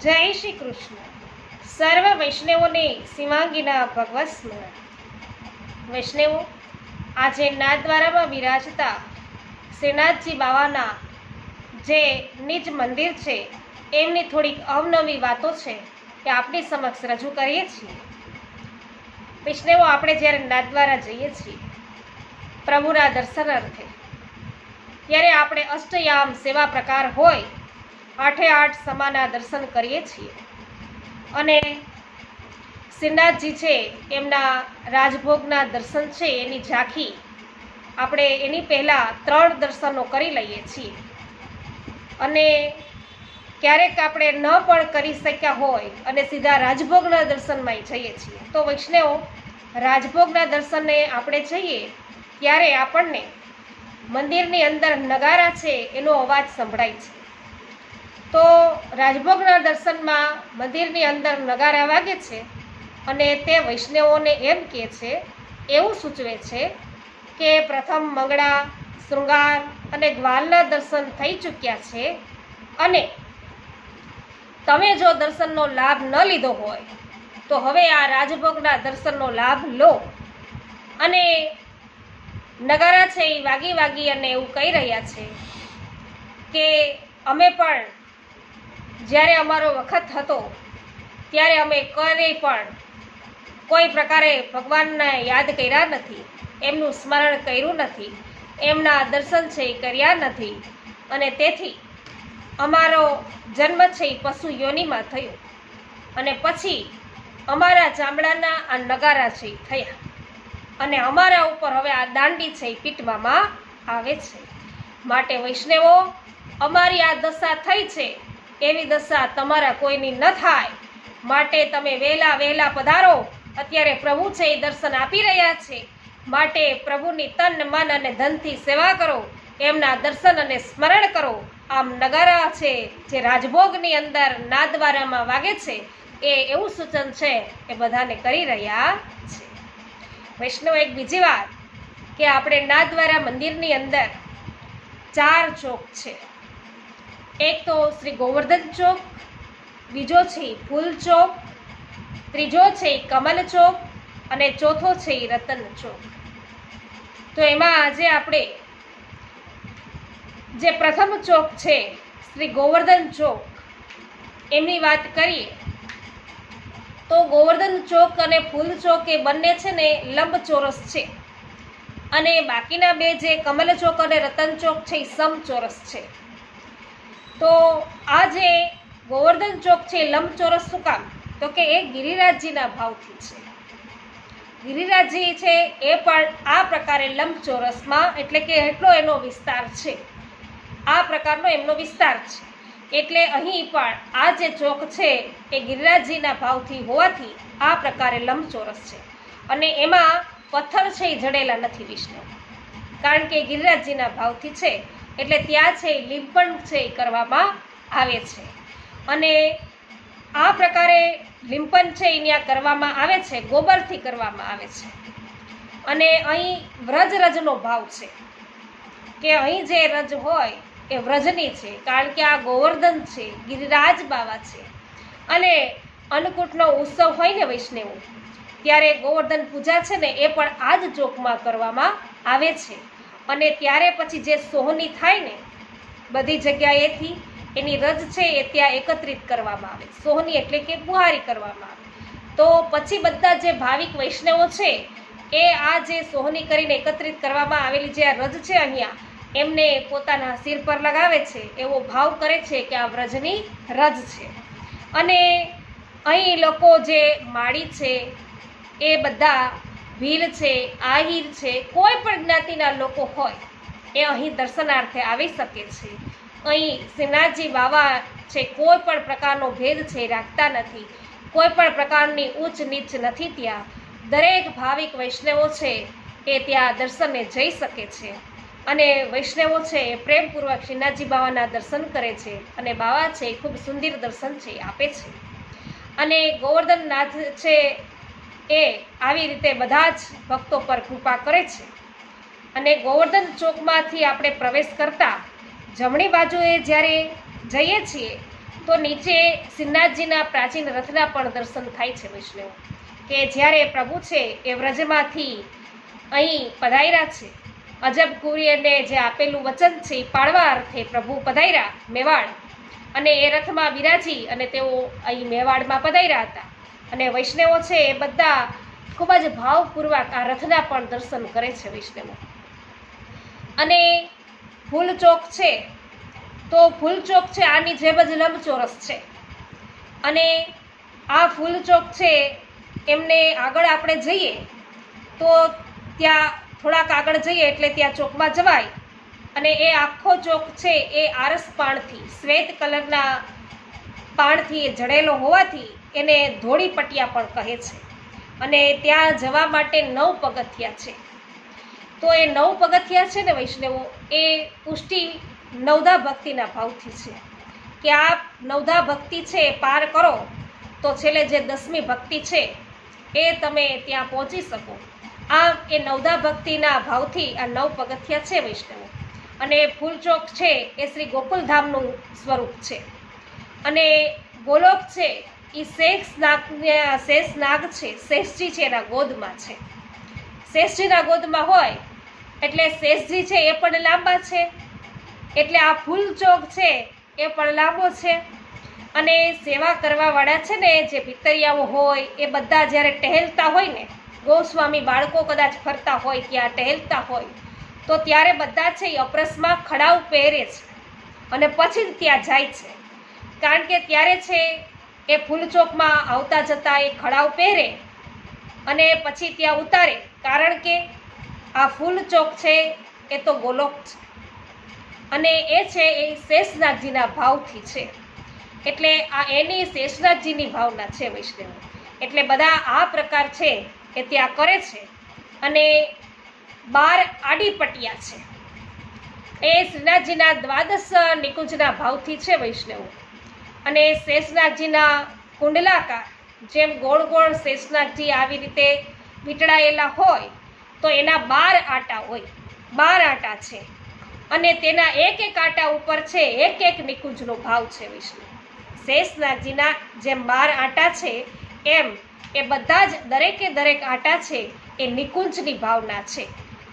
જય શ્રી કૃષ્ણ. સર્વ વૈષ્ણવોને શિવાંગીના ભગવત સ્મરણ. વૈષ્ણવો, આજે નાથદ્વારામાં વિરાજતા શ્રીનાથજી બાવાના જે નિજ મંદિર છે, એમની થોડીક અવનવી વાતો છે કે આપણી સમક્ષ રજૂ કરીએ છીએ. વૈષ્ણવો, આપણે જ્યારે નાથદ્વારા જઈએ છીએ, પ્રભુના દર્શન અર્થે, ત્યારે આપણે અષ્ટયામ સેવા પ્રકાર હોય આઠે આઠ સમાના દર્શન કરીએ છીએ. અને શ્રીનાથજી છે, એમના રાજભોગના દર્શન છે, એની ઝાંખી આપણે એની પહેલાં ત્રણ દર્શનો કરી લઈએ છીએ. અને ક્યારેક આપણે ન પણ કરી શક્યા હોય અને સીધા રાજભોગના દર્શનમાં જઈએ છીએ. તો વૈષ્ણવો, રાજભોગના દર્શને આપણે જઈએ, ત્યારે આપણને મંદિરની અંદર નગારા છે, એનો અવાજ સંભળાય છે. તો રાજભોગના દર્શનમાં મંદિરની અંદર નગારા વાગે છે અને તે વૈષ્ણવોને એમ કહે છે, એવું સૂચવે છે કે પ્રથમ મંગળા, શૃંગાર અને ગ્વાલના દર્શન થઈ ચૂક્યા છે અને તમે જો દર્શનનો લાભ ન લીધો હોય, તો હવે આ રાજભોગના દર્શનનો લાભ લો. અને નગારા છે એ વાગી વાગી અને એવું કહી રહ્યા છે કે અમે પણ જ્યારે અમારો વખત હતો, ત્યારે અમે ક્યારેય પણ કોઈ પ્રકારે ભગવાનને યાદ કર્યા નથી, એમનું સ્મરણ કર્યું નથી, એમના દર્શન છે કર્યા નથી. અને તેથી અમારો જન્મ છે એ પશુ યોનિમાં થયો. અને પછી અમારા ચામડાના આ નગારા છે થયા. અને અમારા ઉપર હવે આ દાંડી છે એ પીટવામાં આવે છે. માટે વૈષ્ણવો, અમારી આ દશા થઈ છે. એવી દશા તમારા કોઈની ન થાય. માટે તમે વહેલા વહેલા પધારો. અત્યારે પ્રભુ છે એ દર્શન આપી રહ્યા છે. માટે પ્રભુની તન, મન અને ધનથી સેવા કરો. એમના દર્શન અને સ્મરણ કરો. આમ નગારા છે જે રાજભોગની અંદર નાદવારામાં વાગે છે. એ એવું સૂચન છે એ બધાને કરી રહ્યા છે. વૈષ્ણવ, એક બીજી વાત કે આપણે નાદવારા મંદિરની અંદર ચાર ચોક છે. એક તો શ્રી ગોવર્ધન ચોક, બીજો છે ફૂલ ચોક, ત્રીજો છે કમલ ચોક અને ચોથો છે રતન ચોક. તો એમાં આજે આપણે જે પ્રથમ ચોક છે શ્રી ગોવર્ધન ચોક, એમની વાત કરીએ. તો ગોવર્ધન ચોક અને ફૂલ ચોક એ બંને છે ને લંબચોરસ છે. અને બાકીના બે જે કમલ ચોક અને રતન ચોક છે એ સમચોરસ છે. તો આ જે ગોવર્ધન ચોક છે લંબચોરસ શું કામ? તો કે એ ગિરિરાજજીના ભાવથી છે. ગિરિરાજજી છે એ પણ આ પ્રકારે લંબચોરસમાં એટલે કે એટલો એનો વિસ્તાર છે. આ પ્રકારનો એમનો વિસ્તાર છે. એટલે અહીં પણ આ જે ચોક છે એ ગિરિરાજજીના ભાવથી હોવાથી આ પ્રકારે લંબચોરસ છે. અને એમાં પથ્થર છે એ જડેલા નથી વિષ્ણુ. કારણ કે ગિરિરાજજીના ભાવથી છે. એટલે ત્યાં છે એ લીંપણ છે એ કરવામાં આવે છે. અને આ પ્રકારે લીંપન છે એ ત્યાં કરવામાં આવે છે, ગોબરથી કરવામાં આવે છે. અને અહીં વ્રજ-રજનો ભાવ છે. કે અહીં જે રજ હોય એ વ્રજની છે, કારણ કે આ ગોવર્ધન છે, ગિરિરાજ બાવા છે. અને અન્નકૂટનો ઉત્સવ હોય ને વૈષ્ણવો, ત્યારે ગોવર્ધન પૂજા છે ને એ પણ આ જ ચોકમાં કરવામાં આવે છે. અને ત્યારે પછી જે સોહની થાય ને, બધી જગ્યાએથી એની રજ છે એ ત્યાં એકત્રિત કરવામાં આવે. સોહની એટલે કે બુહારી કરવામાં આવે. તો પછી બધા જે ભાવિક વૈષ્ણવો છે, એ આ જે સોહની કરીને એકત્રિત કરવામાં આવેલી જે આ રજ છે અહીંયા, એમને પોતાના સિર પર લગાવે છે, એવો ભાવ કરે છે કે આ વ્રજની રજ છે. અને અહીં લોકો જે માળી છે, એ બધા ભીલ છે, આહિર છે, કોઈ પણ જ્ઞાતિના લોકો હોય, એ અહીં દર્શનાર્થે આવી શકે છે. અહીં શ્રીનાથજી બાવા છે, કોઈ પણ પ્રકારનો ભેદ છે રાખતા નથી. કોઈ પણ પ્રકારની ઉચ્ચ નીચ નથી ત્યાં. દરેક ભાવિક વૈષ્ણવો છે, એ ત્યાં દર્શને જઈ શકે છે. અને વૈષ્ણવો છે, એ પ્રેમપૂર્વક શ્રીનાથજી બાવાના દર્શન કરે છે અને બાવા છે, એ ખૂબ સુંદર દર્શન છે આપે છે. અને ગોવર્ધનનાથ છે એ આવી રીતે બધા જ ભક્તો પર કૃપા કરે છે. અને ગોવર્ધન ચોકમાંથી આપણે પ્રવેશ કરતા જમણી બાજુએ જ્યારે જઈએ છીએ, તો નીચે શ્રીનાથજીના પ્રાચીન રથના પણ દર્શન થાય છે વૈષ્ણવ. કે જ્યારે પ્રભુ છે એ વ્રજમાંથી અહીં પધાર્યા છે. અજબ કુરિયને જે આપેલું વચન છે એ પાળવા અર્થે પ્રભુ પધાર્યા મેવાડ. અને એ રથમાં બિરાજી અને તેઓ અહીં મેવાડમાં પધાર્યા હતા. અને વૈષ્ણવો છે એ બધા ખૂબ જ ભાવપૂર્વક આ રથના પણ દર્શન કરે છે વૈષ્ણવો. અને ફૂલ ચોક છે, તો ફૂલચોક છે આની જેમ જ લંબચોરસ છે. અને આ ફૂલચોક છે એમને આગળ આપણે જઈએ, તો ત્યાં થોડાક આગળ જઈએ એટલે ત્યાં ચોકમાં જવાય. અને એ આખો ચોક છે એ આરસ પાણથી, શ્વેત કલરના પાણથી એ જડેલો હોવાથી એને ધોળી પટિયા પણ કહે છે. અને ત્યાં જવા માટે નવ પગથિયા છે. તો એ નવ પગથિયા છે ને વૈષ્ણવો, એ પુષ્ટિ નવધા ભક્તિના ભાવથી છે. કે આ નવધા ભક્તિ છે એ પાર કરો, તો છેલ્લે જે દસમી ભક્તિ છે, એ તમે ત્યાં પહોંચી શકો. આ એ નવધા ભક્તિના ભાવથી આ નવ પગથિયા છે વૈષ્ણવો. અને ફૂલચોક છે એ શ્રી ગોકુલધામનું સ્વરૂપ છે. અને ગોલોક છે એ શેષ નાગ શેષ નાગ છે, શેષજી છે એના ગોદમાં છે. શેષજીના ગોદમાં હોય, એટલે શેષજી છે એ પણ લાંબા છે, એટલે આ ફૂલ ચોક છે એ પણ લાંબો છે. અને સેવા કરવાવાળા છે ને, જે પિતરિયાઓ હોય, એ બધા જ્યારે ટહેલતા હોય ને, ગોસ્વામી બાળકો કદાચ ફરતા હોય ત્યાં ટહેલતા હોય, તો ત્યારે બધા છે એ અપરસમાં ખડાવ પહેરે છે. અને પછી જ ત્યાં જાય છે. કારણ કે ત્યારે છે એ ફૂલચોકમાં આવતા જતા એ ખડાવ પહેરે અને પછી ત્યાં ઉતારે. કારણ કે આ ફૂલચોક છે એ તો ગોલોક છે. અને એ છે એ શેષનાથજીના ભાવથી છે. એટલે આ એની શેષનાથજીની ભાવના છે વૈષ્ણવ. એટલે બધા આ પ્રકાર છે એ ત્યાં કરે છે અને બાર આડી પટિયા છે. એ શ્રીનાથજીના દ્વાદશ નિકુંજના ભાવથી છે વૈષ્ણવ. અને શેષનાથજીના કુંડલાકાર જેમ ગોળ ગોળ શેષનાથજી આવી રીતે વીંટળાયેલા હોય, તો એના બાર આટા હોય. બાર આટા છે. અને તેના એક એક આટા ઉપર છે, એક એક નિકુંજનો ભાવ છે વિષ્ણુ. શેષનાથજીના જેમ બાર આટા છે, એમ એ બધા જ દરેકે દરેક આટા છે, એ નિકુંજની ભાવના છે.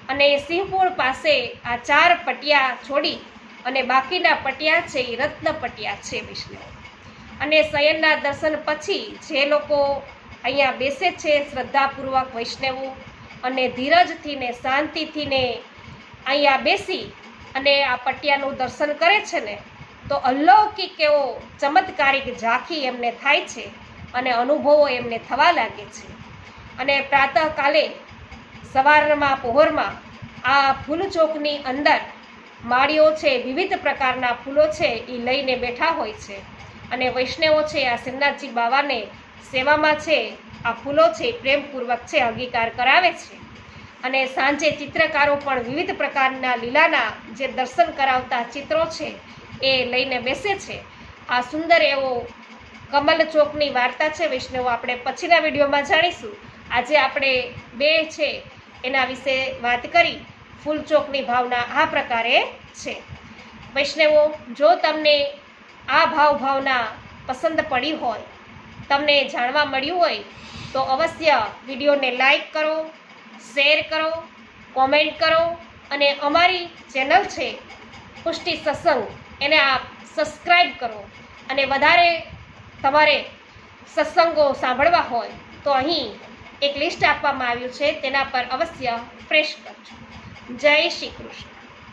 અને સિંહપુર પાસે આ ચાર પટિયા છોડી અને બાકીના પટિયા છે એ રત્ન પટિયા છે વિષ્ણુ. અને શયનના દર્શન પછી જે લોકો અહીંયા બેસે છે શ્રદ્ધાપૂર્વક વૈષ્ણવો અને ધીરજથી ને શાંતિથી ને અહીંયા બેસી અને આ પટિયાનું દર્શન કરે છે ને, તો અલૌકિક એવો ચમત્કારિક ઝાંખી એમને થાય છે અને અનુભવો એમને થવા લાગે છે. અને પ્રાતઃકાલે સવારમાં, પહોરમાં આ ફૂલચોકની અંદર માળીઓ છે, વિવિધ પ્રકારના ફૂલો છે, એ લઈને બેઠા હોય છે. અને વૈષ્ણવો છે, આ શ્રીનાથજી બાવાને સેવામાં છે, આ ફૂલો છે પ્રેમપૂર્વક છે, અંગીકાર કરાવે છે. અને સાંજે ચિત્રકારો પણ વિવિધ પ્રકારના લીલાના જે દર્શન કરાવતા ચિત્રો છે, એ લઈને બેસે છે. આ સુંદર એવો કમલ ચોકની વાર્તા છે, વૈષ્ણવો, આપણે પછીના વિડીયોમાં જાણીશું. આજે આપણે બે છે, એના વિશે વાત કરી. ફૂલ ચોકની ભાવના આ પ્રકારે છે. વૈષ્ણવો, જો તમને આ ભાવ ભાવના પસંદ પડી હોય, તમને જાણવા મળ્યું હોય, તો અવશ્ય વિડીયોને લાઈક કરો, શેર કરો, કોમેન્ટ કરો અને અમારી ચેનલ છે પુષ્ટિ સત્સંગ એને આપ સબસ્ક્રાઈબ કરો. અને વધારે તમારે સત્સંગો સાંભળવા હોય, તો અહીં એક લિસ્ટ આપવામાં આવ્યું છે, તેના પર અવશ્ય પ્રેસ કરજો. જય શ્રી કૃષ્ણ.